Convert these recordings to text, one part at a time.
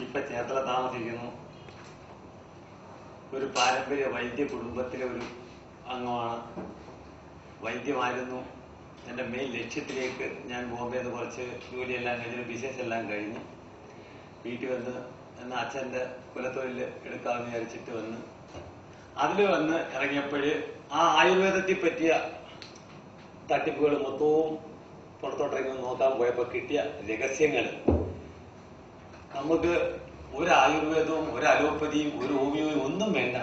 ഇപ്പൊ ചേർത്തല താമസിക്കുന്നു. ഒരു പാരമ്പര്യ വൈദ്യ കുടുംബത്തിലെ ഒരു അംഗമാണ്. വൈദ്യമായിരുന്നു. എന്റെ മെയിൻ ലക്ഷ്യത്തിലേക്ക് ഞാൻ ബോംബെയിൽ നിന്ന് കുറച്ച് ജോലിയെല്ലാം കഴിഞ്ഞ് ബിസിനസ് എല്ലാം കഴിഞ്ഞ് വീട്ടിൽ വന്ന് എന്ന അച്ഛന്റെ കുലത്തൊഴിൽ എടുക്കാമെന്ന് വിചാരിച്ചിട്ട് വന്ന് അതിൽ വന്ന് ഇറങ്ങിയപ്പോൾ ആ ആയുർവേദത്തെ പറ്റിയ തട്ടിപ്പുകൾ മൊത്തവും പുറത്തോട്ടിറങ്ങി നോക്കാൻ പോയപ്പോൾ കിട്ടിയ രഹസ്യങ്ങൾ നമുക്ക് ഒരു ആയുർവേദവും ഒരു അലോപ്പതിയും ഒരു ഹോമിയോയും ഒന്നും വേണ്ട.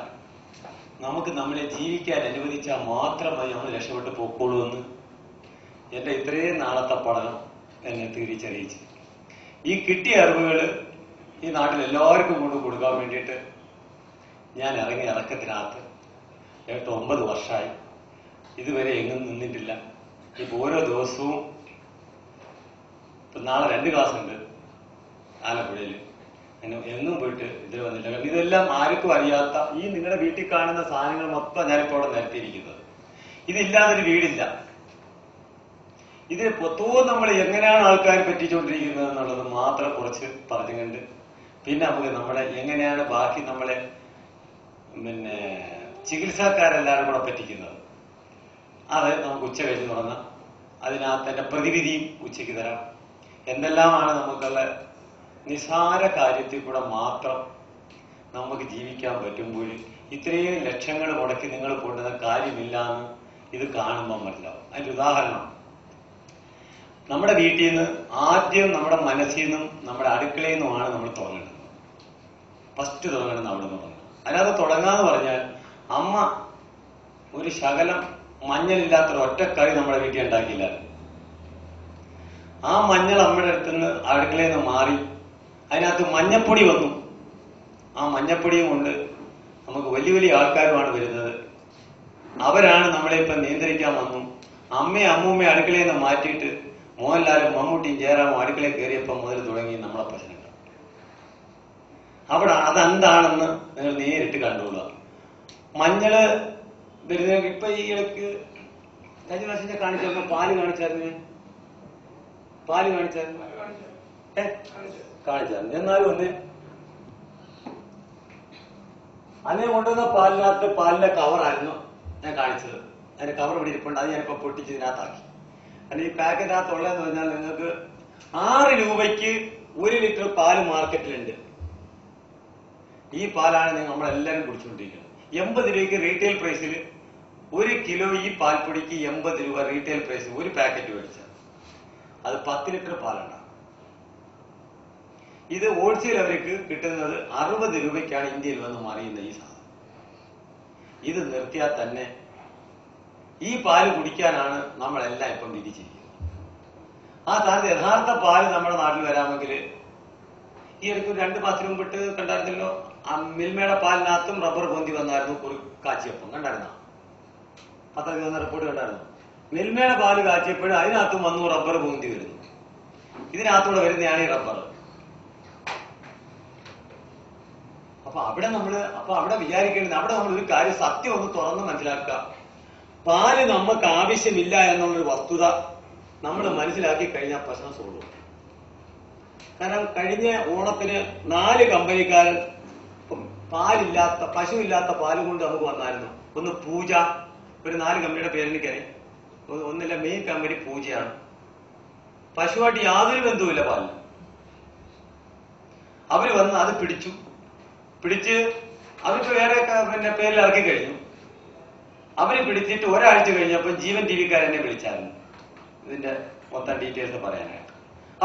നമുക്ക് നമ്മളെ ജീവിക്കാൻ അനുവദിച്ചാൽ മാത്രം മതി നമ്മൾ രക്ഷപ്പെട്ട് പോക്കോളൂ എന്ന് എന്റെ ഇത്രയും നാളത്തെ പഠനം എന്നെ തിരിച്ചറിയിച്ചു. ഈ കിട്ടിയ അറിവുകൾ ഈ നാട്ടിൽ എല്ലാവർക്കും കൊണ്ട് കൊടുക്കാൻ വേണ്ടിയിട്ട് ഞാൻ ഇറങ്ങി ഇറക്കത്തിനകത്ത് ഏട്ട് ഒമ്പത് വർഷമായി. ഇതുവരെ എങ്ങും നിന്നിട്ടില്ല. ഇപ്പൊ ഓരോ ദിവസവും ഇപ്പൊ നാളെ രണ്ട് ക്ലാസ് ഉണ്ട് ആലപ്പുഴയിൽ എന്നും പോയിട്ട് ഇതിൽ വന്നില്ല കാരണം ഇതെല്ലാം ആർക്കും അറിയാത്ത ഈ നിങ്ങളുടെ വീട്ടിൽ കാണുന്ന സാധനങ്ങൾ മൊത്തം ഞാനിപ്പോൾ അവിടെ നിരത്തിയിരിക്കുന്നത്. ഇതില്ലാതൊരു വീടില്ല. ഇതിന് പൊത്തവും നമ്മൾ എങ്ങനെയാണ് ആൾക്കാർ പറ്റിച്ചുകൊണ്ടിരിക്കുന്നത് എന്നുള്ളത് മാത്രം കുറച്ച് പറഞ്ഞുകൊണ്ട് പിന്നെ നമുക്ക് നമ്മുടെ എങ്ങനെയാണ് ബാക്കി നമ്മളെ പിന്നെ ചികിത്സാക്കാരെല്ലാവരും കൂടെ പറ്റിക്കുന്നത്. അത് നമുക്ക് ഉച്ച കഴിഞ്ഞ് തുടങ്ങാം. അതിനകത്തന്നെ പ്രതിവിധിയും ഉച്ചയ്ക്ക് തരാം. എന്തെല്ലാമാണ് നമുക്കുള്ള നിസാര കാര്യത്തിൽ കൂടെ മാത്രം നമുക്ക് ജീവിക്കാൻ പറ്റുമ്പോൾ ഇത്രയും ലക്ഷങ്ങൾ മുടക്കി നിങ്ങൾ കൊണ്ടുവന്ന കാര്യമില്ല എന്ന് ഇത് കാണുമ്പോൾ മനസ്സിലാവും. അതിന്റെ ഉദാഹരണം നമ്മുടെ വീട്ടിൽ നിന്ന് ആദ്യം നമ്മുടെ മനസ്സിൽ നിന്നും നമ്മുടെ അടുക്കളയിൽ നിന്നുമാണ് നമ്മൾ തുടങ്ങേണ്ടത് ഫസ്റ്റ് തുടങ്ങേണ്ടത് അവിടെ നിന്ന് തുടങ്ങണം അതിനകത്ത് തുടങ്ങാന്ന് പറഞ്ഞാൽ അമ്മ ഒരു ശകലം മഞ്ഞളില്ലാത്തൊരു ഒറ്റക്കറി നമ്മുടെ വീട്ടിൽ ഉണ്ടാക്കിയില്ല. ആ മഞ്ഞൾ അമ്മയുടെ അടുത്ത് നിന്ന് അടുക്കളയിൽ നിന്ന് മാറി അതിനകത്ത് മഞ്ഞപ്പൊടി വന്നു. ആ മഞ്ഞപ്പൊടിയും കൊണ്ട് നമുക്ക് വലിയ വലിയ ആൾക്കാരുമാണ് വരുന്നത്. അവരാണ് നമ്മളെ ഇപ്പൊ നിയന്ത്രിക്കാൻ വന്നു. അമ്മയും അമ്മൂമ്മയും അടുക്കളയിൽ നിന്ന് മാറ്റിയിട്ട് മോഹൻലാലും മമ്മൂട്ടിയും ജയറാമും അടുക്കളയിൽ കയറിയപ്പോൾ മുതൽ തുടങ്ങി നമ്മളെ പ്രശ്നങ്ങൾ. അവിടെ അതെന്താണെന്ന് നിങ്ങൾ നേരിട്ട് കണ്ടുകൊള്ളുക. മഞ്ഞൾ വരുന്ന ഇപ്പൊ ഈ ഇടയ്ക്ക് കഴിഞ്ഞ പ്രാവശ്യം കാണിച്ചു കാണിച്ചപ്പോ പാൽ കാണിച്ചായിരുന്നു. പാൽ കാണിച്ചായിരുന്നു? കാണിച്ചായിരുന്നു. എന്നാലും ഒന്ന് അതിനെ കൊണ്ടുവന്ന പാലിനകത്ത് പാലിന്റെ കവറായിരുന്നു ഞാൻ കാണിച്ചത്. അതിന്റെ കവർ ഇവിടെ ഇരിപ്പുണ്ട്. അത് ഞാനിപ്പോ പൊട്ടിച്ച് ഇതിനകത്താക്കി. കാരണം ഈ പാക്കറ്റിനകത്തുള്ളതെന്ന് പറഞ്ഞാൽ നിങ്ങൾക്ക് ആറ് രൂപയ്ക്ക് ഒരു ലിറ്റർ പാൽ മാർക്കറ്റിലുണ്ട്. ഈ പാലാണ് നിങ്ങൾ നമ്മളെല്ലാവരും കുടിച്ചുകൊണ്ടിരിക്കുന്നത്. എൺപത് രൂപയ്ക്ക് റീറ്റെയിൽ പ്രൈസിൽ ഒരു കിലോ ഈ പാൽപ്പൊടിക്ക് എൺപത് രൂപ റീറ്റെയിൽ പ്രൈസ് ഒരു പാക്കറ്റ് മേടിച്ചാൽ. അത് പത്ത് ലിറ്റർ പാലാണ്. ഇത് ഹോൾസെയിൽ അവർക്ക് കിട്ടുന്നത് അറുപത് രൂപയ്ക്കാണ് ഇന്ത്യയിൽ വന്ന് മറിയുന്ന ഈ സാധനം. ഇത് നിർത്തിയാൽ തന്നെ ഈ പാൽ കുടിക്കാനാണ് നമ്മളെല്ലാം ഇപ്പം വിധിച്ചിരിക്കുന്നത്. ആ സ്ഥാനത്ത് യഥാർത്ഥ പാൽ നമ്മുടെ നാട്ടിൽ വരാമെങ്കിൽ ഈ ഇടയ്ക്ക് രണ്ട് മാസത്തിന് മുമ്പിട്ട് കണ്ടായിരുന്നല്ലോ ആ മിൽമയുടെ പാലിനകത്തും റബ്ബർ പൊന്തി വന്നായിരുന്നു ഒരു കാച്ചിയപ്പം. കണ്ടായിരുന്ന? പത്രത്തിൽ വന്ന റിപ്പോർട്ട് കണ്ടായിരുന്നു? മിൽമയുടെ പാൽ കാച്ചിയപ്പോഴും അതിനകത്തും വന്നു റബ്ബർ പൊന്തി വരുന്നു. ഇതിനകത്തൂടെ വരുന്നതാണ് ഈ റബ്ബർ. അപ്പൊ അവിടെ നമ്മൾ അപ്പൊ അവിടെ വിചാരിക്കേണ്ടത് അവിടെ നമ്മൾ ഒരു കാര്യം സത്യം ഒന്ന് തുറന്ന് മനസ്സിലാക്കുക. പാൽ നമുക്ക് ആവശ്യമില്ല എന്നുള്ളൊരു വസ്തുത നമ്മൾ മനസ്സിലാക്കി കഴിഞ്ഞാൽ പ്രശ്നം സോൾവ് കാരണം കഴിഞ്ഞ ഓണത്തിന് നാല് കമ്പനിക്കാരൻ പാലില്ലാത്ത പശുവില്ലാത്ത പാൽ കൊണ്ട് നമുക്ക് വന്നായിരുന്നു. ഒന്ന് പൂജ ഒരു നാല് കമ്പനിയുടെ പേര് ഒന്നില്ല മെയിൻ കമ്പനി പൂജയാണ്. പശുവായിട്ട് യാതൊരു ബന്ധവുമില്ല പാലിന്. അവർ വന്ന് അത് പിടിച്ചു. പിടിച്ച് അവർക്ക് വേറെ പിന്നെ പേരിൽ ഇറക്കി കഴിഞ്ഞു. അവർ പിടിച്ചിട്ട് ഒരാഴ്ച കഴിഞ്ഞപ്പോൾ ജീവൻ ടി വിക്കാരെന്നെ വിളിച്ചായിരുന്നു. ഇതിന്റെ മൊത്തം ഡീറ്റെയിൽസ് പറയാനായിട്ട്.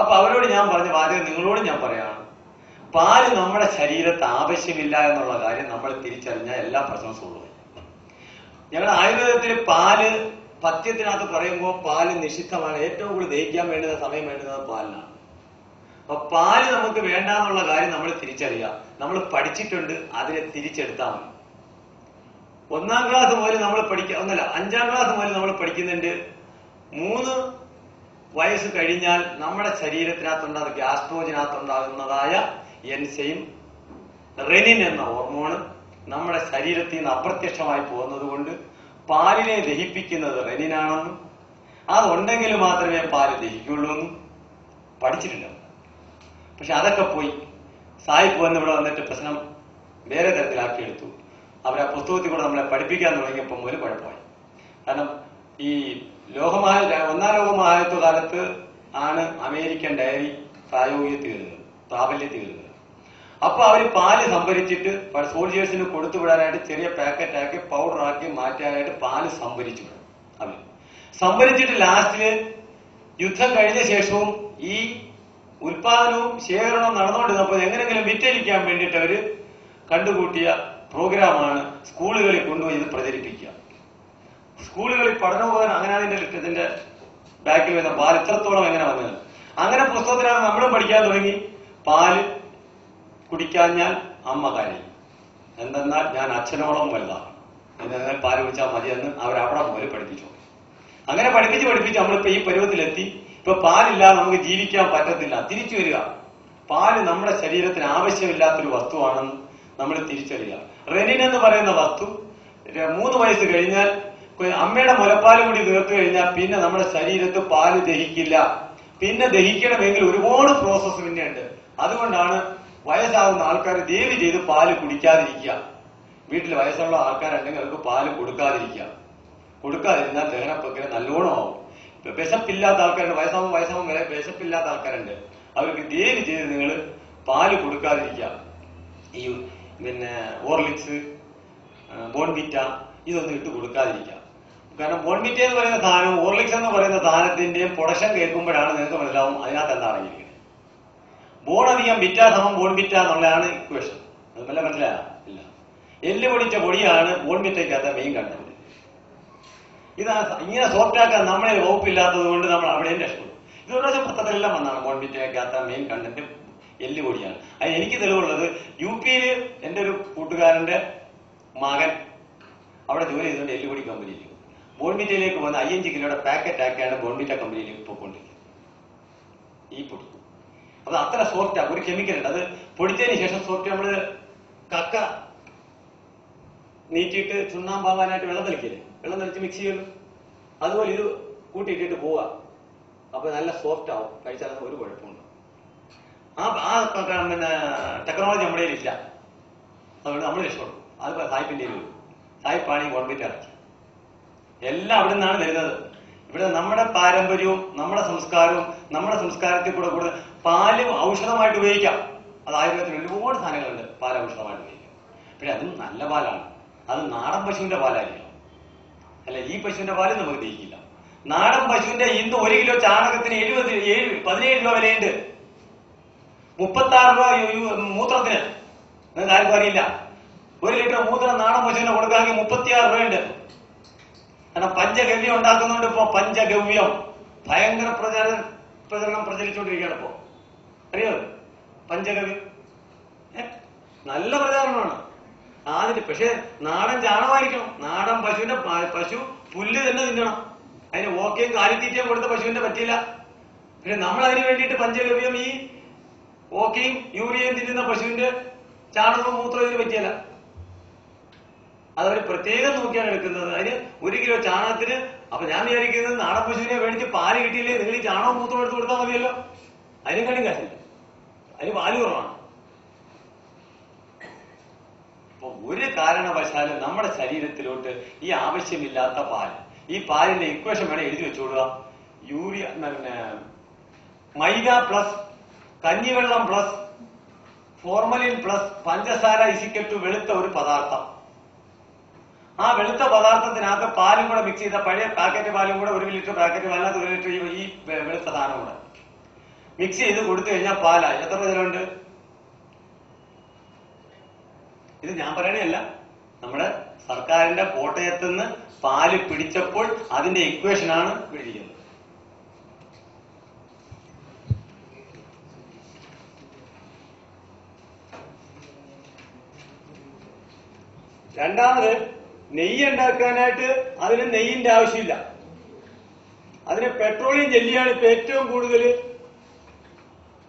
അപ്പൊ അവരോട് ഞാൻ പറഞ്ഞ വാചകം നിങ്ങളോട് ഞാൻ പറയാണ്. പാൽ നമ്മുടെ ശരീരത്ത് ആവശ്യമില്ല എന്നുള്ള കാര്യം നമ്മൾ തിരിച്ചറിഞ്ഞാൽ എല്ലാ പ്രശ്നവും സോൾവ് ഞങ്ങളുടെ ആയുർവേദത്തിൽ പാൽ പത്യത്തിനകത്ത് പറയുമ്പോൾ പാൽ നിഷിദ്ധമാണ്. ഏറ്റവും കൂടുതൽ ദഹിക്കാൻ വേണ്ടുന്ന സമയം വേണ്ടുന്നത് പാലിനാണ്. അപ്പൊ പാൽ നമുക്ക് വേണ്ടാന്നുള്ള കാര്യം നമ്മൾ തിരിച്ചറിയുക. നമ്മൾ പഠിച്ചിട്ടുണ്ട് അതിനെ തിരിച്ചെടുത്താൽ മതി. ഒന്നാം ക്ലാസ് മുതൽ നമ്മൾ പഠിക്കുക ഒന്നല്ല അഞ്ചാം ക്ലാസ് മുതൽ നമ്മൾ പഠിക്കുന്നുണ്ട്. മൂന്ന് വയസ്സ് കഴിഞ്ഞാൽ നമ്മുടെ ശരീരത്തിനകത്തുണ്ടാകുന്ന ഗ്യാസ്ട്രോജിനകത്തുണ്ടാകുന്നതായ എൻസൈം റെനിൻ എന്ന ഹോർമോണ് നമ്മുടെ ശരീരത്തിൽ നിന്ന് അപ്രത്യക്ഷമായി പോകുന്നത് കൊണ്ട് പാലിനെ ദഹിപ്പിക്കുന്നത് റെനിനാണെന്നും അതുണ്ടെങ്കിൽ മാത്രമേ പാൽ ദഹിക്കുള്ളൂ എന്നും പഠിച്ചിട്ടില്ല പക്ഷെ അതൊക്കെ പോയി സായിപ്പ് വന്ന് ഇവിടെ വന്നിട്ട് പ്രശ്നം വേറെ തരത്തിലാക്കി എടുത്തു അവർ ആ പുസ്തകത്തിൽ കൂടെ നമ്മളെ പഠിപ്പിക്കാൻ തുടങ്ങിയപ്പോൾ ഒരു കുഴപ്പമായി കാരണം ഈ ലോകമഹാ ഒന്നാം ലോകമഹായുദ്ധ കാലത്ത് ആണ് അമേരിക്കൻ ഡയറി പ്രായോഗികത്തിൽ വരുന്നത് പ്രാബല്യത്തിൽ വരുന്നത് അപ്പൊ അവർ പാൽ സംഭരിച്ചിട്ട് സോൾജിയേഴ്സിന് കൊടുത്തു വിടാനായിട്ട് ചെറിയ പാക്കറ്റാക്കി പൗഡർ ആക്കി മാറ്റാനായിട്ട് പാൽ സംഭരിച്ചു അവർ സംഭരിച്ചിട്ട് ലാസ്റ്റിൽ യുദ്ധം കഴിഞ്ഞ ശേഷവും ഈ ഉൽപാദനവും ശേഖരണവും നടന്നുകൊണ്ടിരുന്നപ്പോൾ എങ്ങനെങ്കിലും വിറ്റഴിക്കാൻ വേണ്ടിയിട്ട് അവർ കണ്ടുകൂട്ടിയ പ്രോഗ്രാമാണ് സ്കൂളുകളിൽ കൊണ്ടുപോയി ഇത് പ്രചരിപ്പിക്കുക. സ്കൂളുകളിൽ പഠനോപകരണം അങ്ങനെ അതിന്റെ ഇതിന്റെ ബാക്കിൽ വരുന്ന പാൽ ഇത്രത്തോളം എങ്ങനെ വന്നത്? അങ്ങനെ പുസ്തകത്തിലാണ് നമ്മളും പഠിക്കാൻ തുടങ്ങി. പാൽ കുടിക്കാൻ ഞാൻ അമ്മ കാര്യം. എന്തെന്നാൽ ഞാൻ അച്ഛനോളം വലുതാണ് എന്നാൽ പാൽ കുടിച്ചാൽ മതിയെന്ന് അവരവിടെ പോലെ പഠിപ്പിച്ചു. അങ്ങനെ പഠിപ്പിച്ച് പഠിപ്പിച്ച് നമ്മളിപ്പോ ഈ പരുവത്തിലെത്തി. ഇപ്പൊ പാലില്ലാതെ നമുക്ക് ജീവിക്കാൻ പറ്റത്തില്ല. തിരിച്ചു വരിക. പാൽ നമ്മുടെ ശരീരത്തിന് ആവശ്യമില്ലാത്തൊരു വസ്തുവാണെന്ന് നമ്മൾ തിരിച്ചറിയുക റെനിൻ എന്ന് പറയുന്ന വസ്തു മൂന്ന് വയസ്സ് കഴിഞ്ഞാൽ അമ്മയുടെ മുലപ്പാൽ കൂടി തീർത്തു കഴിഞ്ഞാൽ പിന്നെ നമ്മുടെ ശരീരത്ത് പാൽ ദഹിക്കില്ല. പിന്നെ ദഹിക്കണമെങ്കിൽ ഒരുപാട് പ്രോസസ്സ് പിന്നെ ഉണ്ട് അതുകൊണ്ടാണ് വയസ്സാകുന്ന ആൾക്കാർ ദയവ് ചെയ്ത് പാൽ കുടിക്കാതിരിക്കുക. വീട്ടിൽ വയസ്സുള്ള ആൾക്കാരുണ്ടെങ്കിൽ അവർക്ക് പാൽ കൊടുക്കാതിരിക്കുക. കൊടുക്കാതിരുന്നാൽ ദഹനപ്രക്രിയ നല്ലോണം ആവും. വിശപ്പില്ലാത്ത ആൾക്കാരുണ്ട്. വയസ്സാവും വയസ്സാവും വരെ വിശപ്പില്ലാത്ത ആൾക്കാരുണ്ട്. അവർക്ക് ദേവി ചെയ്ത് നിങ്ങൾ പാൽ കൊടുക്കാതിരിക്കുക. ഈ പിന്നെ ഓർലിക്സ് ബോൺവിറ്റ ഇതൊന്നും ഇട്ട് കൊടുക്കാതിരിക്കുക കാരണം ബോൺവിറ്റ എന്ന് പറയുന്ന സാധനം ഓർലിക്സ് എന്ന് പറയുന്ന സാധനത്തിന്റെയും പ്രൊഡക്ഷൻ കേൾക്കുമ്പോഴാണ് നിങ്ങൾക്ക് മനസ്സിലാവും അതിനകത്ത് എന്താ അടങ്ങിയിരിക്കുന്നത് ബോൺ അധികം വിറ്റ സമം ബോൺ വിറ്റ എന്നുള്ളതാണ് ഇക്വേഷൻ അത് നല്ല മനസ്സിലായ? ഇല്ല. എല്ല് പൊടിച്ച പൊടിയാണ് ബോൺ വിറ്റയ്ക്കകത്ത മെയിൻ കണ്ടത് ഇത് ഇങ്ങനെ സോഫ്റ്റ് ആക്കാൻ നമ്മളെ വകുപ്പില്ലാത്തത് കൊണ്ട് നമ്മൾ അവിടെയും രക്ഷപ്പെടും. ഇത് ഒരു പത്രത്തിലെല്ലാം വന്നാണ് ബോൺ വിറ്റയ്ക്കകത്ത മെയിൻ കണ്ടന്റ് എല്ല് പൊടിയാണ് അത് എനിക്ക് തെളിവുള്ളത് യു പിയിൽ എന്റെ ഒരു കൂട്ടുകാരന്റെ മകൻ അവിടെ ജോലി ചെയ്തുകൊണ്ട് എല്ലുപൊടി കമ്പനിയിൽ ബോൺമിറ്റയിലേക്ക് വന്ന് അയ്യഞ്ച് കിലോയുടെ പാക്കറ്റ് ആക്കിയാണ് ബോൺമിറ്റ കമ്പനിയിലേക്ക് പോയിക്കൊണ്ടിരിക്കുന്നത്. ഈ പൊടി. അത് അത്ര സോഫ്റ്റാ ഒരു കെമിക്കൽ ഉണ്ട് അത് പൊടിച്ചതിന് ശേഷം സോഫ്റ്റ് നമ്മൾ കക്ക നീറ്റിയിട്ട് ചുണ്ണാമ്പാവാനായിട്ട് വെള്ളം തളിക്കില്ലേ? വെള്ളം തളിച്ച് മിക്സ് ചെയ്യുന്നു അതുപോലെ ഇത് കൂട്ടിയിട്ടിട്ട് പോവുക. അപ്പൊ നല്ല സോഫ്റ്റ് ആവും. കഴിച്ചാൽ ഒരു കുഴപ്പമുണ്ട് ആ ആ പിന്നെ ടെക്നോളജി നമ്മുടെ കയ്യിൽ ഇല്ല അതുകൊണ്ട് നമ്മൾ രക്ഷപ്പെടും. അത് സായിപ്പിന്റെ വരും സായിപ്പാണ് ഈ ഗവൺമെന്റ് ഇറക്കി. എല്ലാം അവിടെ നിന്നാണ് വരുന്നത്. ഇവിടെ നമ്മുടെ പാരമ്പര്യവും നമ്മുടെ സംസ്കാരവും നമ്മുടെ സംസ്കാരത്തിൽ കൂടെ കൂടെ പാലും ഔഷധമായിട്ട് ഉപയോഗിക്കാം. അത് ആയുർവേദത്തിൽ ഒരുപാട് സാധനങ്ങളുണ്ട് പാൽ ഔഷധമായിട്ട് ഉപയോഗിക്കാം. പക്ഷെ അതും നല്ല പാലാണ്. അത് നാടൻ പശുവിന്റെ പാലായിരിക്കണം അല്ല ഈ പശുവിന്റെ പാൽ നമുക്ക് ദഹിക്കില്ല. നാടൻ പശുവിന്റെ ഇന്ന് ഒരു കിലോ ചാണകത്തിന് എഴുപത് ഏഴ് പതിനേഴ് രൂപ വിലയുണ്ട്. മുപ്പത്തി ആറ് രൂപ മൂത്രത്തിന്. നിങ്ങൾക്ക് ആർക്കും അറിയില്ല. ഒരു ലിറ്റർ മൂത്രം നാടൻ പശുവിന് കൊടുക്കാമെങ്കിൽ മുപ്പത്തിയാറ് രൂപയുണ്ട്. കാരണം പഞ്ചഗവ്യം ഉണ്ടാക്കുന്നുണ്ട് ഇപ്പൊ പഞ്ചഗവ്യം. ഭയങ്കര പ്രചാര പ്രചരണം പ്രചരിച്ചുകൊണ്ടിരിക്കുകയാണ് ഇപ്പോ. അറിയോ? പഞ്ചഗവ്യം. നല്ല പ്രചാരണമാണ്. ആദ്യം പക്ഷെ നാടൻ ചാണകമായിരിക്കണം. നാടൻ പശുവിന്റെ പശു പുല്ല് തന്നെ തിന്നണം. അതിന് ഓക്കെയും കാലിത്തീറ്റയും കൊടുത്ത പശുവിന്റെ പറ്റിയില്ല. പിന്നെ നമ്മൾ അതിന് വേണ്ടിയിട്ട് പഞ്ചഗവ്യം ഈ ഓക്കയും യൂറിയൻ തിന്നുന്ന പശുവിന്റെ ചാണകവും മൂത്രവും ഇതിന് പറ്റിയല്ല. അതവര് പ്രത്യേകം നോക്കിയാണ് എടുക്കുന്നത്. അതിന് ഒരു കിലോ ചാണകത്തിന് അപ്പൊ ഞാൻ വിചാരിക്കുന്നത് നാടൻ പശുവിനെ മേടിച്ച് പാൽ കിട്ടിയില്ലേ? നിങ്ങൾ ഈ ചാണകം മൂത്രം എടുത്ത് കൊടുത്താൽ മതിയല്ലോ. അതിനെക്കാളും കാശില്ല അതിന് പാൽ കുറവാണ്. അപ്പൊ ഒരു കാരണവശാലും നമ്മുടെ ശരീരത്തിലോട്ട് ഈ ആവശ്യമില്ലാത്ത പാൽ ഈ പാലിന്റെ ഇക്വേഷൻ വേണേ എഴുതി വെച്ചോളുക യൂറിയ മൈദ പ്ലസ് കഞ്ഞിവെള്ളം പ്ലസ് ഫോർമലിൻ പ്ലസ് പഞ്ചസാര ഇസിക്കൽ ടു വെളുത്ത ഒരു പദാർത്ഥം. ആ വെളുത്ത പദാർത്ഥത്തിനകത്ത് പാലും കൂടെ മിക്സ് ചെയ്ത പഴയ പാക്കറ്റ് പാലും കൂടെ ഒരു ലിറ്റർ പാക്കറ്റ് പാലിനകത്ത് ഒരു ലിറ്റർ ഈ- വെളുത്ത സാധനം കൂടെ. മിക്സ് ചെയ്ത് കൊടുത്തു കഴിഞ്ഞാൽ പാലായി എത്ര ഇതിലുണ്ട് ഇത് ഞാൻ പറയണല്ല നമ്മുടെ സർക്കാരിന്റെ കോട്ടയത്ത് നിന്ന് പാൽ പിടിച്ചപ്പോൾ അതിന്റെ ഇക്വേഷനാണ് പിടിക്കുന്നത് രണ്ടാമത് നെയ്യ് ഉണ്ടാക്കാനായിട്ട് അതിന് നെയ്യിന്റെ ആവശ്യമില്ല. അതിന് പെട്രോളിയം ജെല്ലിയാണ് ഇപ്പൊ ഏറ്റവും കൂടുതൽ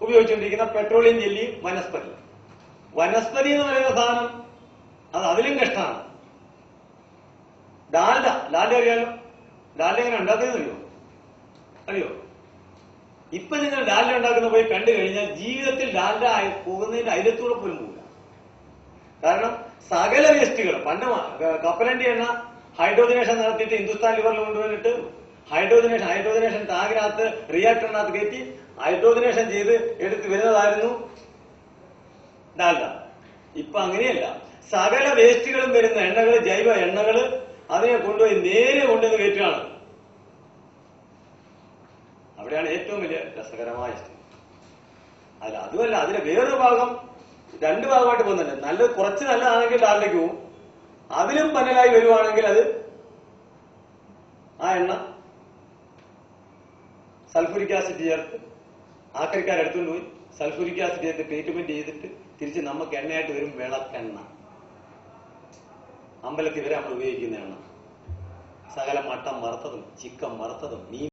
ഉപയോഗിച്ചുകൊണ്ടിരിക്കുന്ന പെട്രോളിയം ജെല്ലി വനസ്പതി. വനസ്പതി എന്ന് പറയുന്ന സാധനം അത് അതിലും കഷ്ടമാണ്. ഡാൽഡ ഡാൽഡ അറിയാലോ? ഡാൽഡ എങ്ങനെ ഉണ്ടാക്കുന്നത് അറിയോ? ഇപ്പൊ നിങ്ങൾ ഡാൽഡ ഉണ്ടാക്കുന്ന പോയി കണ്ടു കഴിഞ്ഞാൽ ജീവിതത്തിൽ ഡാൽഡ പോകുന്നതിന്റെ അയലത്തൂടെ പോലും പോകില്ല കാരണം സകല വേസ്റ്റുകൾ പണ്ട് കപ്പലണ്ടി എണ്ണ ഹൈഡ്രോജനേഷൻ നടത്തിയിട്ട് ഹിന്ദുസ്ഥാൻ ലിവറിൽ കൊണ്ടുവന്നിട്ട് ഹൈഡ്രോജനേഷൻ ഹൈഡ്രോജനേഷൻ ടാങ്കിനകത്ത് റിയാക്ടറിനകത്ത് കയറ്റി ഹൈഡ്രോജനേഷൻ ചെയ്ത് എടുത്ത് വരുന്നതായിരുന്നു ഡാൽഡ. ഇപ്പൊ അങ്ങനെയല്ല. സകല വേസ്റ്റുകളും വരുന്ന എണ്ണകൾ ജൈവ എണ്ണകൾ അതിനെ കൊണ്ടുപോയി നേരെ കൊണ്ടുവന്ന് കയറ്റുകയാണ്. അവിടെയാണ് ഏറ്റവും വലിയ രസകരമായ അല്ല അതുമല്ല അതിന്റെ വേറൊരു ഭാഗം രണ്ട് ഭാഗമായിട്ട് പോകുന്നില്ല നല്ല കുറച്ച് നല്ലതാണെങ്കിൽ ഡാലിലേക്ക് പോകും. അതിലും പന്നലായി വരുവാണെങ്കിൽ അത് ആ എണ്ണ സൾഫുരിക് ആസിഡ് ചേർത്ത് ആക്രിക്കാർ എടുത്തുകൊണ്ട് പോയി. സൾഫുരിക് ആസിഡ് ചേർത്ത് ട്രീറ്റ്മെന്റ് ചെയ്തിട്ട് തിരിച്ച് നമുക്ക് എണ്ണയായിട്ട് വരും വിളക്കെണ്ണ അമ്പലത്തിൽ വരെ നമ്മൾ ഉപയോഗിക്കുന്ന എണ്ണ. സകല മട്ടം വറുത്തതും ചിക്കൻ വറുത്തതും മീൻ